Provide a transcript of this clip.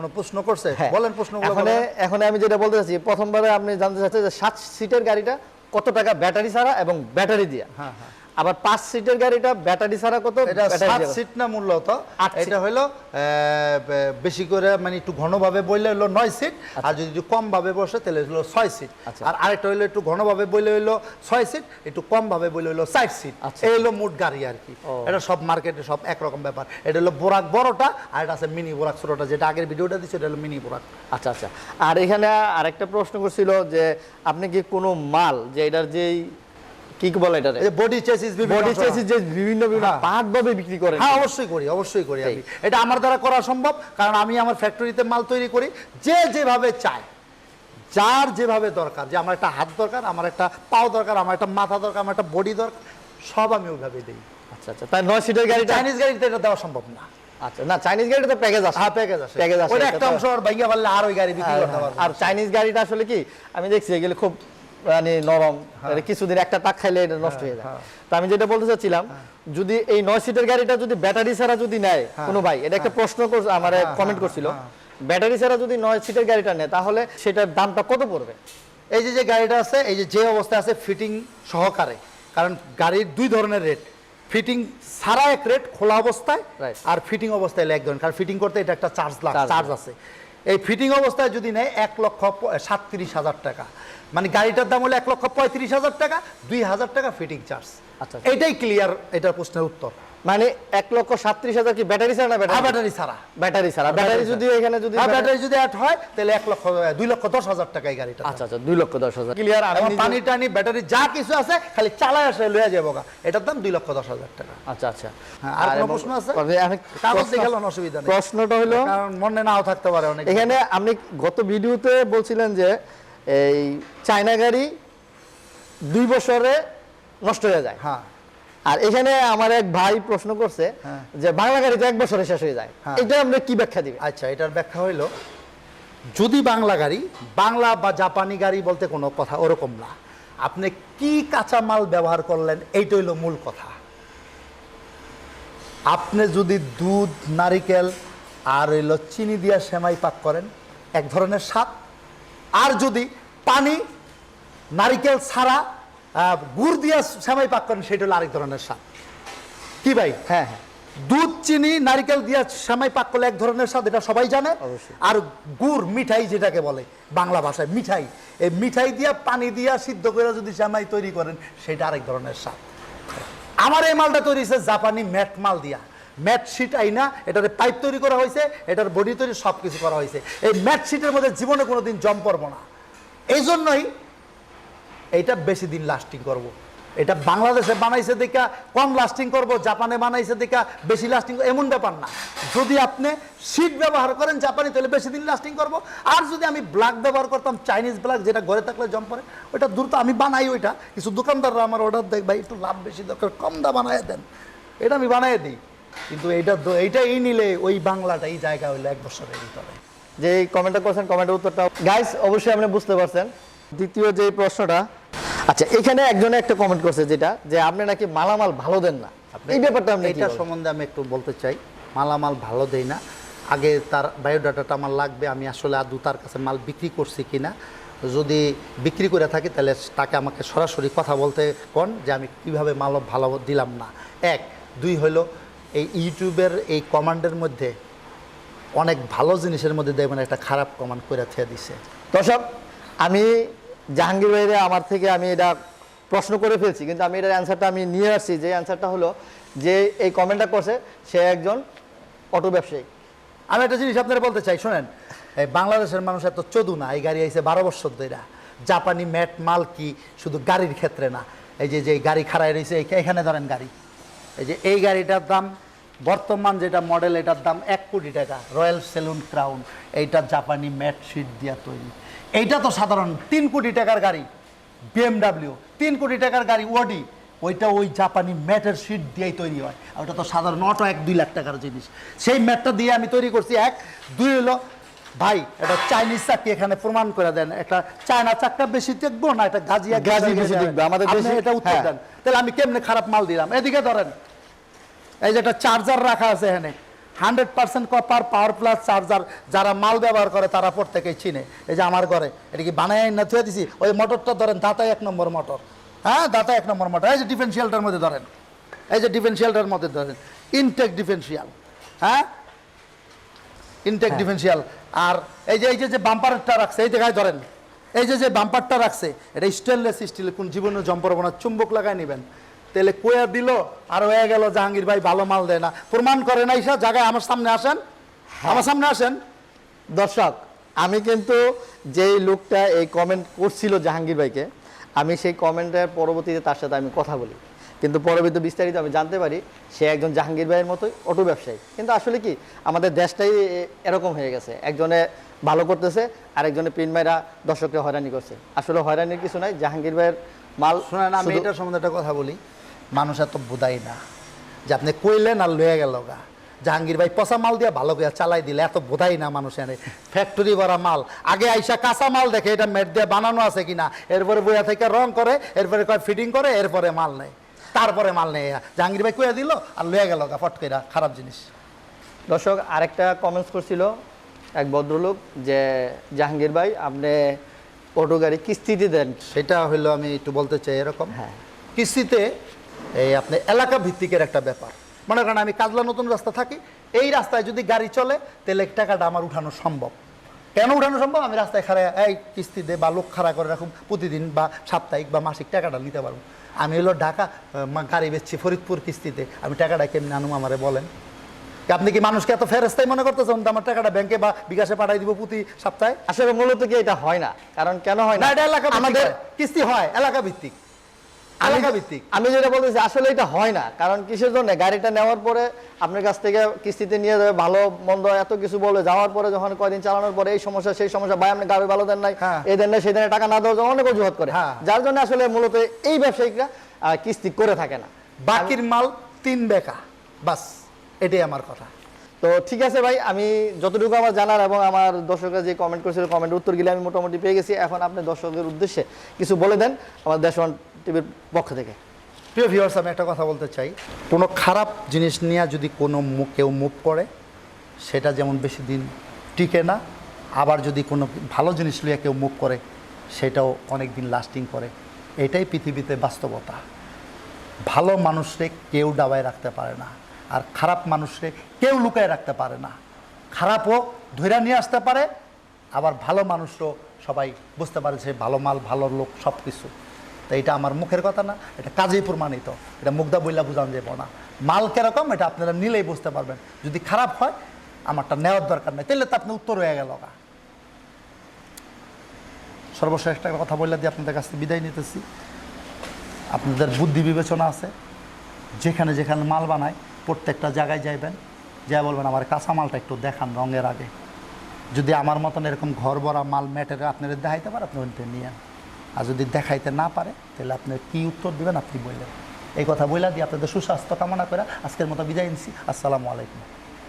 কোনো প্রশ্ন করছে হ্যাঁ। বলেন প্রশ্নগুলো এখন এখন আমি যেটা বলতে চাচ্ছি প্রথমবারে আপনি জানতে চাচ্ছেন যে সাত সিটের গাড়িটা কত টাকা ব্যাটারি ছাড়া এবং ব্যাটারি দিয়া হ্যাঁ, হ্যাঁ। আবার পাঁচ সিটের গাড়িটা ব্যাটারি ছাড়া কত সাত সিট না মূলত। এটা হলো বেশি করে মানে একটু ঘনভাবে বইলে হলো নয় সিট আর যদি একটু কম ভাবে বসে তাহলে হলো ছয় সিট। আচ্ছা। আর আরেকটা হলো একটু ঘনভাবে বইলে হলো ছয় সিট একটু কম ভাবে বইলে হলো চার সিট। আচ্ছা। এই হলো মোট গাড়ি আর কি। এটা সব মার্কেটে সব একরকম ব্যাপার। এটা হলো বোরাক বড়টা আর এটা আছে মিনি বোরাক ছোটটা যেটা আগের ভিডিওটা দিচ্ছে এটা হলো মিনি বোরাক। আচ্ছা আচ্ছা। আর এখানে আরেকটা প্রশ্ন করছিল যে আপনি কি কোনো মাল যে এটার যেই কি কি বলে এটা এই বডি চেসিস বডি চেসিস যে বিভিন্ন বিভিন্ন হ্যাঁ। পার্ট ভাবে বিক্রি করেন। হ্যাঁ অবশ্যই করি অবশ্যই করি আমি। এটা আমার দ্বারা করা সম্ভব কারণ আমি আমার ফ্যাক্টরিতে মাল তৈরি করি। যে যেভাবে চায় যার যেভাবে দরকার যে আমার একটা হাত দরকার আমার একটা পাও দরকার আমার একটা মাথা দরকার আমার একটা বডি দরকার সব আমি ওইভাবে দিই। আচ্ছা আচ্ছা। তাই নয় সিটের গাড়িটা চাইনিজ গাড়িতে এটা দেওয়া সম্ভব না। আচ্ছা না চাইনিজ গাড়িটা তো প্যাকেজ আছে। হ্যাঁ প্যাকেজ আছে। প্যাকেজ আছে ওটা একটা অংশ আর আর ওই গাড়ি বিক্রি করতে পারব আর চাইনিজ গাড়িটা আসলে কি? আমি দেখছি এগুলো খুব মানে নরম কিছুদিন একটা টাক খাইলে এটা নষ্ট হয়ে যায়। হ্যাঁ। তা আমি যেটা বলতে চাচ্ছিলাম যদি এই নয় সিটের গাড়িটা যদি ব্যাটারি ছাড়া যদি নেয় কোনো ভাই এটা একটা প্রশ্ন করছে আমার হ্যাঁ, কমেন্ট হ্যাঁ, করছিল। হ্যাঁ। ব্যাটারি ছাড়া যদি নয় সিটের গাড়িটা নেয় তাহলে সেটার দামটা কত পড়বে? এই যে যে গাড়িটা আছে এই যে যে অবস্থায় আছে ফিটিং সহকারে কারণ গাড়ির দুই ধরনের রেট ফিটিং ছাড়া এক রেট খোলা অবস্থায় আর ফিটিং অবস্থায় এক ধরনের কারণ ফিটিং করতে এটা একটা চার্জ লাগে চার্জ আছে। এই ফিটিং অবস্থায় যদি নেয় এক লক্ষ সাতত্রিশ হাজার টাকা। মানে গাড়িটার দাম হলো এক লক্ষ পঁয়ত্রিশ হাজার টাকা দুই হাজার টাকা ফিটিং চার্জ আচ্ছা। এটাই ক্লিয়ার এটা প্রশ্নের উত্তর। মানে এক লক্ষ সাতত্রিশ হাজার কি ব্যাটারি ছাড়া না ব্যাটারি? ব্যাটারি ছাড়া। ব্যাটারি ছাড়া। ব্যাটারি যদি এখানে যদি ব্যাটারি যদি অ্যাড হয় তাহলে এক লক্ষ দুই লক্ষ দশ হাজার টাকা এই গাড়িটা। আচ্ছা আচ্ছা দুই লক্ষ দশ হাজার। ক্লিয়ার নিজে- পানি টানি ব্যাটারি যা কিছু আছে খালি চালায় আসে লইয়া যাব গা। এটার দাম দুই লক্ষ দশ হাজার টাকা। আচ্ছা আচ্ছা। হ্যাঁ, আর কোনো প্রশ্ন আছে? কাগজ প্রশ্ন- দেখে গেলেন, অসুবিধা নেই। প্রশ্নটা হলো কারণ মনে নাও থাকতে পারে অনেক এখানে আপনি গত ভিডিওতে বলছিলেন যে এই চায়না গাড়ি দুই বছরে নষ্ট হয়ে যায়। হ্যাঁ। আর এখানে আমার এক ভাই প্রশ্ন করছে হ্যাঁ। যে বাংলা গাড়ি তো এক বছরে শেষ হয়ে যায়। হ্যাঁ। এটা আপনি কি ব্যাখ্যা দিবেন আচ্ছা এটার ব্যাখ্যা হইল যদি বাংলা গাড়ি বাংলা বা জাপানি গাড়ি বলতে কোনো কথা ওরকম না। আপনি কি কাঁচামাল ব্যবহার করলেন এইটা হইল মূল কথা। আপনি যদি দুধ নারিকেল আর হইল চিনি দিয়া সেমাই পাক করেন এক ধরনের স্বাদ। আর যদি পানি নারিকেল ছাড়া গুড় দিয়া সেমাই পাক করেন সেটা হলো আরেক ধরনের স্বাদ। কি ভাই? হ্যাঁ হ্যাঁ। দুধ চিনি নারকেল দিয়ে সেমাই পাক করলে এক ধরনের স্বাদ এটা সবাই জানে। আর গুড় মিঠাই যেটাকে বলে বাংলা ভাষায় মিঠাই। এই মিঠাই দিয়া পানি দিয়া সিদ্ধ করে যদি সেমাই তৈরি করেন সেটা আরেক ধরনের স্বাদ। আমার এই মালটা তৈরি হয়েছে জাপানি ম্যাট মাল দিয়া। ম্যাট শিট আইনা এটার পাইপ তৈরি করা হয়েছে এটার বডি তৈরি সব কিছু করা হয়েছে। এই ম্যাট শিটের মধ্যে জীবনে কোনোদিন জম পড়ব না। এই জন্যই এইটা বেশি দিন লাস্টিং করব। এটা বাংলাদেশে বানাইছে দেখা, কম লাস্টিং করব, জাপানে বানাইছে দেখা, বেশি লাস্টিং এমন ব্যাপার না। যদি আপনি শীট ব্যবহার করেন জাপানি, তাহলে বেশি দিন লাস্টিং করব। আর যদি আমি ব্ল্যাক ব্যবহার করতাম চাইনিজ ব্ল্যাক যেটা ঘরে থাকলে জম পরে ওইটা দ্রুত আমি বানাই ওইটা। কিছু দোকানদাররা আমার অর্ডার দেয়, ভাই, একটু লাভ বেশি দরকার, কম দা বানায় দেন। এটা আমি বানাই দিই। কিন্তু এইটা এইটা এই নিলে ওই বাংলাটা, এই জায়গা হইলে এক বছরের ভিতরে। যে এই কমেন্টটা করছেন কমেন্টের উত্তরটা গাইস অবশ্যই আপনি বুঝতে পারছেন। দ্বিতীয় যে প্রশ্নটা আচ্ছা এখানে একজনে একটা কমেন্ট করছে যেটা যে আপনি নাকি মালামাল ভালো দেন না। এই ব্যাপারটা কি এটা সম্বন্ধে আমি একটু বলতে চাই মালামাল ভালো দেই না। আগে তার বায়োডাটাটা আমার লাগবে আমি আসলে আদৌ তার কাছে মাল বিক্রি করছি কিনা। যদি বিক্রি করে থাকি তাহলে তাকে আমাকে সরাসরি কথা বলতে কোন যে আমি কীভাবে মাল ভালো দিলাম না। এক। দুই হলো এই ইউটিউবের এই কমান্ডের মধ্যে অনেক ভালো জিনিসের মধ্যে দেখবেন একটা খারাপ কমান্ড করে থিয়ে দিছে। দর্শক আমি জাহাঙ্গীর ভাইরে আমার থেকে আমি এটা প্রশ্ন করে ফেলছি, কিন্তু আমি এটার অ্যান্সারটা আমি নিয়ে আসছি। যে অ্যান্সারটা হলো যে এই কমেন্টটা করছে, সে একজন অটো ব্যবসায়ী। আমি একটা জিনিস আপনারা বলতে চাই, শোনেন, এই বাংলাদেশের মানুষ এত চদু না, এই গাড়ি আইছে বারো বছর ধরে জাপানি ম্যাট মাল কি শুধু গাড়ির ক্ষেত্রে না, এই যে যে গাড়ি খাড়াই রয়েছে এখানে ধরেন গাড়ি। এই যে, এই গাড়িটার দাম বর্তমান যেটা মডেল এটার দাম এক কোটি টাকা। রয়্যাল সেলুন ক্রাউন এইটা জাপানি ম্যাট শিট দিয়া তৈরি। এইটা তো সাধারণ তিন কোটি টাকার গাড়ি। বিএমডাব্লিউ তিন কোটি টাকার গাড়ি ওডি ওইটা ওই জাপানি ম্যাটের শিট দিয়েই তৈরি হয়। আর ওটা তো সাধারণ অটো এক দুই লাখ টাকার জিনিস। সেই ম্যাটটা দিয়ে আমি তৈরি করছি এক দুই হলো ভাই এটা চাইনিজ চাকরি এখানে প্রমাণ করে দেন। একটা চায়না চাকটা বেশি দেখব না এটা গাজিয়া গাজি বেশি দেখবে, আমাদের দেশে- এটা উত্তর হ্যাঁ। দেন। তাহলে আমি কেমনে খারাপ মাল দিলাম? এদিকে ধরেন এই যে একটা চার্জার রাখা আছে এখানে। Hundred percent copper power plus charger যারা মাল ব্যবহার করে তারা প্রত্যেকেই চিনে। এই যে আমার ঘরে এটা কি বানায় না থুয়ে দিছি? ওই মোটরটা ধরেন দাতা এক নম্বর মোটর হ্যাঁ দাতা এক নম্বর মোটর এই যে ডিফেন্সিয়ালটার মধ্যে ধরেন। এই যে ডিফেন্সিয়ালটার মধ্যে ধরেন। ইনটেক ডিফেন্সিয়াল হ্যাঁ? ইনটেক ডিফেন্সিয়াল আর এই যে এই যে যে বাম্পারটা রাখছে এই জায়গায় ধরেন। এই যে যে বাম্পারটা রাখছে এটা স্টেনলেস স্টিল কোন জীবনে জম পড়ব চুম্বক লাগাই নেবেন। তাহলে কোয়া দিল আর হয়ে গেল জাহাঙ্গীর ভাই ভালো মাল দেয় না। প্রমাণ করে না ইসা জায়গায় আমার সামনে আসেন। আমার সামনে আসেন। দর্শক আমি কিন্তু যেই লোকটা এই কমেন্ট করছিল জাহাঙ্গীর ভাইকে আমি সেই কমেন্টের পরবর্তীতে তার সাথে আমি কথা বলি। কিন্তু পরবর্তী বিস্তারিত আমি জানতে পারি সে একজন জাহাঙ্গীর ভাইয়ের মতোই অটো ব্যবসায়ী। কিন্তু আসলে কি আমাদের দেশটাই এরকম হয়ে গেছে। একজনে ভালো করতেছে আরেকজনে প্রিন্ট মাইরা দর্শককে হয়রানি করছে। আসলে হয়রানির কিছু নাই জাহাঙ্গীর ভাইয়ের মাল শোনেন আমি এটার সম্বন্ধে একটা কথা বলি। মানুষ এত বোধাই না। যে আপনি কইলেন আর লয়ে গেল গা। জাহাঙ্গীর ভাই পচা মাল দিয়ে ভালো করে চালাই দিলে এত বোধাই না মানুষের। ফ্যাক্টরি ভরা মাল। আগে আইসা কাঁচা মাল দেখে এটা মেট দিয়ে বানানো আছে কিনা এরপরে বইয়া থেকে রং করে এরপরে কয় ফিটিং করে এরপরে মাল নেয়। তারপরে মাল নেয়। জাহাঙ্গীর ভাই কইয়া দিল আর লয়ে গেল গা ফট কইরা খারাপ জিনিস। দর্শক আরেকটা কমেন্টস করছিল এক ভদ্রলোক যে জাহাঙ্গীর ভাই আপনি অটো গাড়ি কিস্তিতে দেন সেটা হইল আমি একটু বলতে চাই এরকম। হ্যাঁ। কিস্তিতে এই আপনি এলাকা ভিত্তিকের একটা ব্যাপার। মনে করেন আমি কাজলা নতুন রাস্তা থাকি এই রাস্তায় যদি গাড়ি চলে তাহলে টাকাটা আমার উঠানো সম্ভব। কেন উঠানো সম্ভব? আমি রাস্তায় খাড়া এই কিস্তি দে বা লোক খাড়া করে রাখুন প্রতিদিন বা সাপ্তাহিক বা মাসিক টাকাটা নিতে পারব। আমি হলো ঢাকা গাড়ি বেচছি ফরিদপুর কিস্তিতে। আমি টাকাটা কেমনি আনুম আমারে বলেন? আপনি কি মানুষকে এত ফেরস্তাই মনে করতেছেন তো আমার টাকাটা ব্যাংকে বা বিকাশে পাঠাই দিব প্রতি সপ্তাহে? আসলে মূলত কি এটা হয় না? কারণ কেন হয় না? এটা এলাকা আমাদের কিস্তি হয় এলাকা ভিত্তিক। আমি- যেটা বলতেছি আসলে এটা হয় না। কারণ কিসের জন্য? গাড়িটা নেওয়ার পরে আপনার কাছ থেকে কিস্তিতে নিয়ে যাবে ভালো মন্দ এত কিছু বলে যাওয়ার পরে যখন কয়দিন চালানোর পরে এই সমস্যা সেই সমস্যা ভাই আপনি গাড়ি ভালো দেন নাই হ্যাঁ। এই দেন নাই সেই দেনে টাকা না দেওয়ার জন্য অনেক অজুহাত করে। হ্যাঁ। যার জন্য আসলে মূলত এই ব্যবসায়িকরা কিস্তি করে থাকে না। বাকির মাল তিন বেকা। বাস এটাই আমার কথা। তো ঠিক আছে ভাই আমি যতটুকু আমার জানার এবং আমার দর্শকরা যে কমেন্ট করেছিল কমেন্ট উত্তর গেলে আমি মোটামুটি পেয়ে গেছি। এখন আপনি দর্শকের উদ্দেশ্যে কিছু বলে দেন। আমার দেশ টিভির পক্ষ থেকে। প্রিয় ভিউয়ার্স আমি একটা কথা বলতে চাই। কোনো খারাপ জিনিস নিয়ে যদি কোনো কেউ মুভ করে, সেটা যেমন বেশি দিন টিকে না, আবার যদি কোনো ভালো জিনিস নিয়ে কেউ মুভ করে, সেটাও অনেক দিন লাস্টিং করে। এটাই পৃথিবীতে বাস্তবতা। ভালো মানুষরে কেউ ডাবায় রাখতে পারে না, আর খারাপ মানুষরে কেউ লুকায় রাখতে পারে না। খারাপও ধৈরা নিয়ে আসতে পারে, আবার ভালো মানুষও সবাই বুঝতে পারে যে ভালো মাল, ভালো লোক সব কিছু তো এটা আমার মুখের কথা না, এটা কাজেই প্রমাণিত। এটা মুগ্ধা বইলা বুঝান যাব না। মাল কীরকম, এটা আপনারা নিলেই বুঝতে পারবেন। যদি খারাপ হয়, আমারটা নেওয়ার দরকার নেই। তাহলে তো আপনি উত্তর হয়ে গেল সর্বশেষ একটা কথা বললে দিয়ে আপনাদের কাছ থেকে বিদায় নিতেছি। আপনাদের বুদ্ধি বিবেচনা আছে। যেখানে যেখানে মাল বানায়, প্রত্যেকটা জায়গায় যাইবেন। যা বলবেন, আমার কাঁচা মালটা একটু দেখান রঙের আগে। যদি আমার মতন এরকম ঘর ভরা মাল ম্যাটের আপনাদের দেখাইতে পারে আপনি ওইটা নিয়েন। আর যদি দেখাইতে না পারে, তাহলে আপনি কি উত্তর দেবেন? আপনি বললেন এই কথা বইলা দিয়ে আপনাদের সুস্বাস্থ্য কামনা করে আজকের মতো বিদায় নিচ্ছি আসসালামু আলাইকুম।